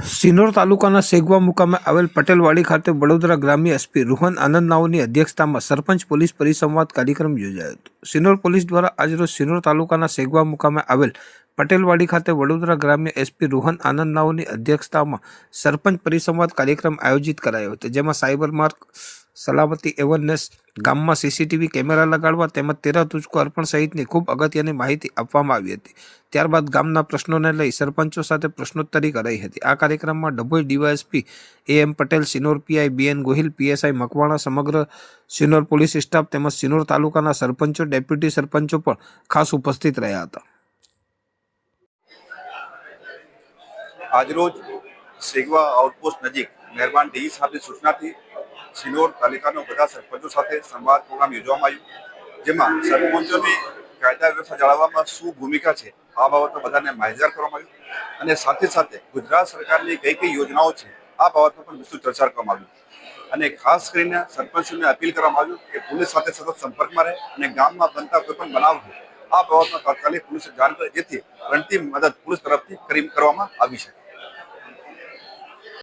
સિનોર તાલુકાના સેગવા મુકામે આવેલ પટેલવાડી ખાતે વડોદરા ગ્રામ્ય એસપી રૂહન આનંદ નાઓની અધ્યક્ષતામાં સરપંચ પોલીસ પરિસંવાદ કાર્યક્રમ યોજાયો હતો. સિનોર પોલીસ દ્વારા આજરોજ સિનોર તાલુકાના સેગવા મુકામે આવેલ પટેલવાડી ખાતે વડોદરા ગ્રામ્ય એસપી રૂહન આનંદ નાઓની અધ્યક્ષતામાં સરપંચ પરિસંવાદ કાર્યક્રમ આયોજિત કરાયો હતો, જેમાં સાયબર માર્ક સલામતી એવરનેસ ગામમાં સીસીટીવી કેમેરા લગાડવા તેમજ તેરા તુચકો અર્પણ સહિતની ખૂબ અગત્યની માહિતી આપવામાં આવી હતી. ત્યારબાદ ગામના પ્રશ્નોને લઈ સરપંચો સાથે પ્રશ્નોત્તરી કરાઈ હતી. આ કાર્યક્રમમાં Dabhoi DYSP A M Patel, Sinor PI BN Gohil PSI Makwana, સમગ્ર સિનોર પોલીસ સ્ટાફ તેમજ સિનોર તાલુકાના સરપંચો, ડેપ્યુટી સરપંચો પણ ખાસ ઉપસ્થિત રહ્યા હતા. આજરોજ સેગવા આઉટપોસ્ટ નજીક મહેરબાન ડીઈ સાહેબની સૂચનાથી સિનોર તાલુકાના બધા સરપંચો સાથે સંવાદ પ્રોગ્રામ યોજવામાં આવ્યો. જેમાં સરપંચોની કાયદા વ્યવસ્થા જાળવવામાં શું ભૂમિકા છે, આ બાબતમાં બધાને માહિતગાર કરવામાં આવ્યું. અને સાથે સાથે ગુજરાત સરકારની કઈ કઈ યોજનાઓ છે, આ બાબતમાં પણ વિસ્તૃત ચર્ચા કરવામાં આવી. અને ખાસ કરીને સરપંચોને અપીલ કરવામાં આવ્યું કે પોલીસ સાથે સતત સંપર્કમાં રહે અને ગામમાં બનતા કોઈ પણ બનાવ આ બાબતમાં તાત્કાલિક પોલીસે જાણ કરે, જેથી અંતિમ મદદ પોલીસ તરફથી કરી કરવામાં આવી શકે.